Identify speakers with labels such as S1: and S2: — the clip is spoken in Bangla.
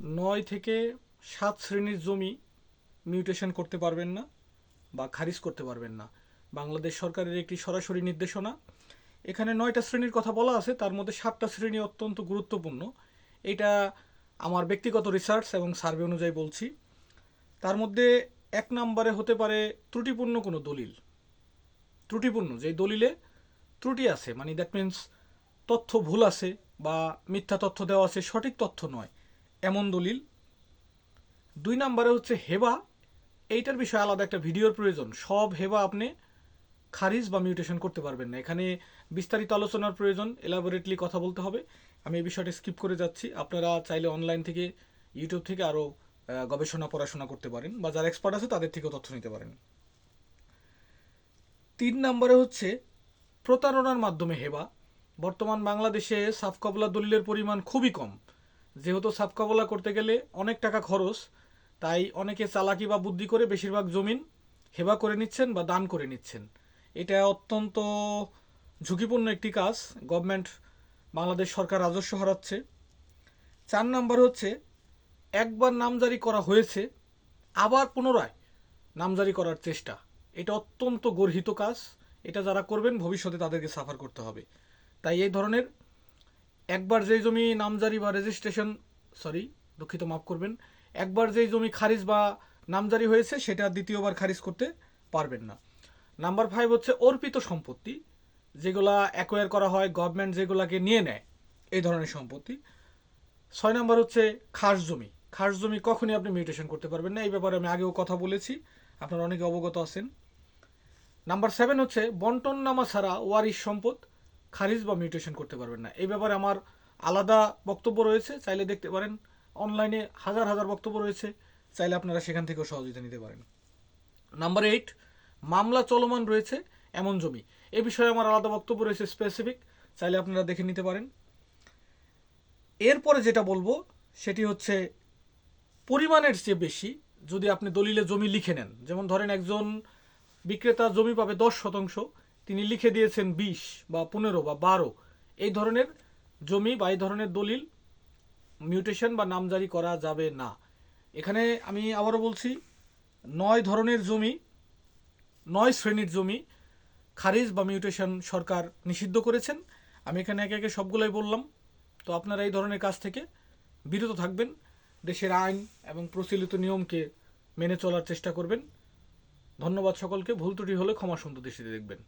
S1: নয় থেকে সাত শ্রেণির জমি মিউটেশন করতে পারবেন না বা খারিজ করতে পারবেন না। বাংলাদেশ সরকারের একটি সরাসরি নির্দেশনা। এখানে নয়টা শ্রেণির কথা বলা আছে, তার মধ্যে সাতটা শ্রেণি অত্যন্ত গুরুত্বপূর্ণ। এটা আমার ব্যক্তিগত রিসার্চ এবং সার্ভে অনুযায়ী বলছি। তার মধ্যে এক নম্বরে হতে পারে ত্রুটিপূর্ণ কোনো দলিল। ত্রুটিপূর্ণ যে দলিলে ত্রুটি আছে মানে দ্যাট মিন্স তথ্য ভুল আছে বা মিথ্যা তথ্য দেওয়া আছে, সঠিক তথ্য নয়। এমন দলিল। দুই নম্বরে হচ্ছে হেবা। এইটার বিষয়ে আলাদা একটা ভিডিওর প্রয়োজন। সব হেবা আপনি খারিজ বা মিউটেশন করতে পারবেন না। এখানে বিস্তারিত আলোচনার প্রয়োজন। এলাবোরেটলি কথা বলতে হবে। আমি এই বিষয়টা স্কিপ করে যাচ্ছি। আপনারা চাইলে অনলাইন থেকে, ইউটিউব থেকে আরও গবেষণা, পড়াশোনা করতে পারেন বা যারা এক্সপার্ট আছে তাদের থেকেও তথ্য নিতে পারেন। তিন নম্বরে হচ্ছে প্রতারণার মাধ্যমে হেবা। বর্তমান বাংলাদেশে সাফকাবলা দলিলের পরিমাণ খুবই কম। যেহেতু সাফকাবলা করতে গেলে অনেক টাকা খরচ, তাই অনেকে চালাকি বা বুদ্ধি করে বেশিরভাগ জমিন হেবা করে নিচ্ছেন বা দান করে নিচ্ছেন। এটা অত্যন্ত ঝুঁকিপূর্ণ একটি কাজ, গভর্নমেন্ট বাংলাদেশ সরকার রাজস্ব হারাচ্ছে। চার নাম্বার হচ্ছে, একবার নামজারি করা হয়েছে, আবার পুনরায় নামজারি করার চেষ্টা। এটা অত্যন্ত গর্হিত কাজ, এটা যারা করবেন ভবিষ্যতে তাদেরকে সাফার করতে হবে। তাই এই ধরনের একবার যেই জমি নামজারি বা রেজিস্ট্রেশন সরি দুঃখিত, মাফ করবেন। একবার যেই জমি খারিজ বা নামজারি হয়েছে, সেটা দ্বিতীয়বার খারিজ করতে পারবেন না। নাম্বার ফাইভ হচ্ছে অর্পিত সম্পত্তি, যেগুলা অ্যাকোয়ার করা হয় গভর্নমেন্ট যেগুলাকে নিয়ে নেয়, এই ধরনের সম্পত্তি। ছয় নাম্বার হচ্ছে খাস জমি। খাস জমি কখনই আপনি মিউটেশন করতে পারবেন না, এই ব্যাপারে আমি আগেও কথা বলেছি, আপনারা অনেকে অবগত আছেন। নাম্বার সেভেন হচ্ছে বন্টন নামা ছাড়া ওয়ারিশ সম্পদ খারিজ বা মিউটেশন করতে পারবেন না। এই ব্যাপারে আমার আলাদা বক্তব্য রয়েছে, চাইলে দেখতে পারেন। অনলাইনে হাজার হাজার বক্তব্য রয়েছে, চাইলে আপনারা সেখান থেকেও সহযোগিতা নিতে পারেন। নাম্বার এইট মামলা চলমান রয়েছে এমন জমি। এ বিষয়ে আমার আলাদা বক্তব্য রয়েছে স্পেসিফিক চাইলে আপনারা দেখে নিতে পারেন। এরপরে যেটা বলব, সেটি হচ্ছে পরিমাণের চেয়ে বেশি যদি আপনি দলিলে জমি লিখে নেন। যেমন ধরেন একজন বিক্রেতা জমি পাবে দশ শতাংশ তিনি লিখে দিয়েছেন বিশ বা পনেরো বা বারো। এই ধরনের জমি বা এই ধরনের দলিল মিউটেশন বা নামজারি করা যাবে না। এখানে আমি আবারও বলছি, নয় ধরনের জমি, নয় শ্রেণির জমি খারিজ বা মিউটেশন সরকার নিষিদ্ধ করেছেন। আমি এখানে একে একে সবগুলোই বললাম। তো আপনারা এই ধরনের কাজ থেকে বিরত থাকবেন। দেশের আইন এবং প্রচলিত নিয়মকে মেনে চলার চেষ্টা করবেন। ধন্যবাদ সকলকে। ভুল ত্রুটি হলে ক্ষমা সুন্দর দৃষ্টিতে দেখবেন।